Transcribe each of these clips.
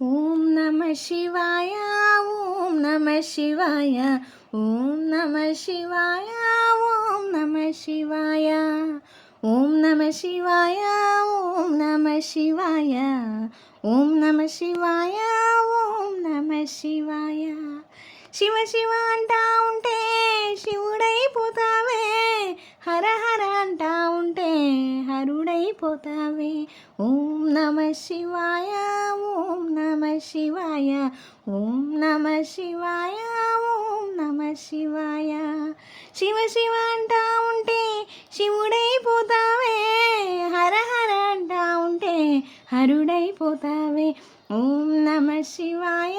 ఓం నమ శివాయ ఓం నమ శివాయ ఓం నమ శివాయ ఓం నమ శివాయ ఓం నమ శివాయ ఓం నమ శివాయ ఓం నమ శివాయ ఓం నమ శివాయ. శివ శివ అంటా ఉంటే శివుడైపోతావే హర హర అంటా ఉంటే హరుడైపోతావే. ఓం నమ శివాయ శివాయ ఓం నమ శివాయ ఓం నమ శివాయ. శివ శివ అంటా ఉంటే శివుడైపోతావే హర హర అంటా ఉంటే హరుడైపోతావే. ఓం నమ శివాయ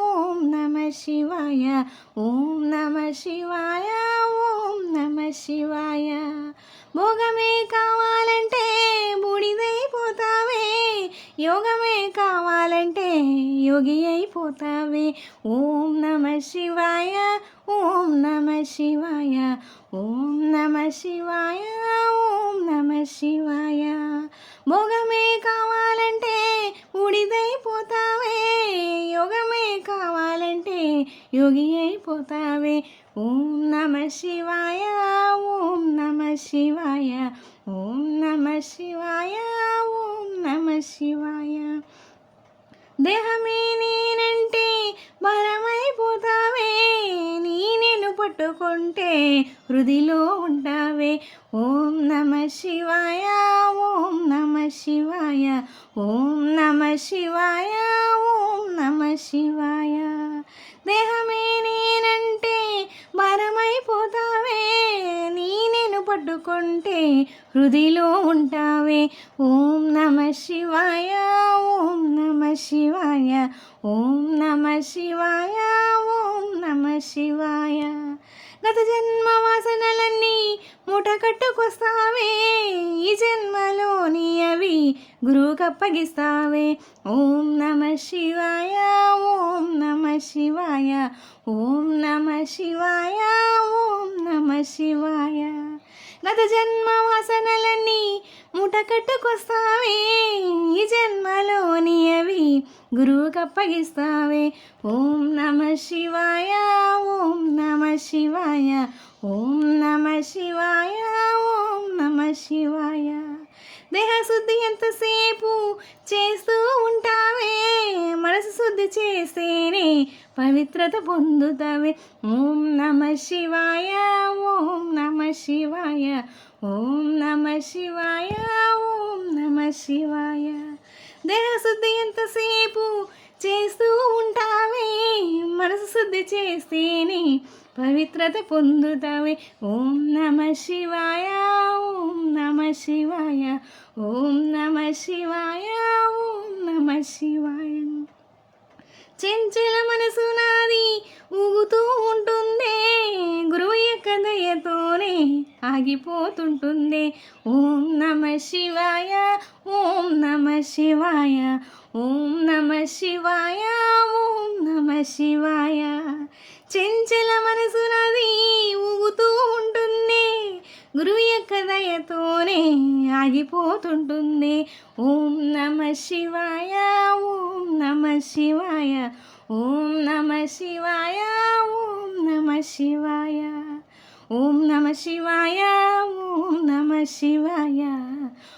ఓం నమ శివాయ ఓం నమ శివాయ ఓం నమ శివాయ. భోగమే కావాలంటే బూడిదైపోతావే. యోగమే కావాలంటే యోగి అయిపోతావే. ఓం నమ శివాయ ఓం నమ శివాయ ఓం నమ శివాయ ఓం నమ శివాయ. భోగమే కావాలంటే ఉడిదైపోతావే యోగమే కావాలంటే యోగి అయిపోతావే. ఓం నమ శివాయ ఓం నమ శివాయ ఓం నమ శివాయ. శివాయ. దేహమే నేనంటే భరమైపోతావే నీ నేను పట్టుకుంటే హృదిలో ఉంటావే. ఓం నమ శివాయ ఓం నమ శివాయ ఓం నమ శివాయ ఓం నమ శివాయ. నేను హృదిలో ఉంటావే. ఓం నమ శివాయ ఓం నమ శివాయ ఓం నమ శివాయ ఓం నమ శివాయ. గత జన్మ వాసనలన్నీ మూట కట్టుకొస్తావే. ఈ జన్మలోని అవి గురువుకప్పగిస్తావే. ఓం నమ శివాయ ఓం నమ శివాయ ఓం నమ శివాయ ఓం నమ శివాయ. గత జన్మ వాసనలన్నీ ముటకట్టుకొస్తావే ఈ జన్మలోని అవి గురువుకి ఓం నమ శివాయ ఓం నమ శివాయ ఓం నమ శివాయ ఓం నమ శివాయ. దేహశుద్ధి ఎంతసేపు చేస్తూ ఉంటావే మనసు శుద్ధి చేస్తేనే పవిత్రత పొందుతావే. ఓం నమ శివాయ ఓం నమ శివాయ ఓం నమ శివాయ ఓం నమ శివాయ. దేహశుద్ధి ఎంతసేపు చేస్తూ ఉంటావే మనసు శుద్ధి చేస్తేనే పవిత్రత పొందుతావే. ఓం నమ శివాయ ఓం నమ శివాయ ఓం నమ శివాయ ఓం నమ శివాయ. చెంచల మనసు నాది ఊగుతూ ఉంటుందే గురువు యొక్క దయతోనే ఆగిపోతుంటుందే. ఓం నమ శివాయ ఓం నమ శివాయ ఓం నమ శివాయ ఓం నమ శివాయ. చెంచల మనసు నది ఊగుతూ ఉంటుంది గురువు యొక్క దయతోనే ఆగిపోతుంటుంది. ఓం నమ శివాయ ఓం నమ శివాయ ఓం నమ శివాయ ఓం నమ శివాయ. ఓం నమ శివాయ ఓం నమ శివాయ.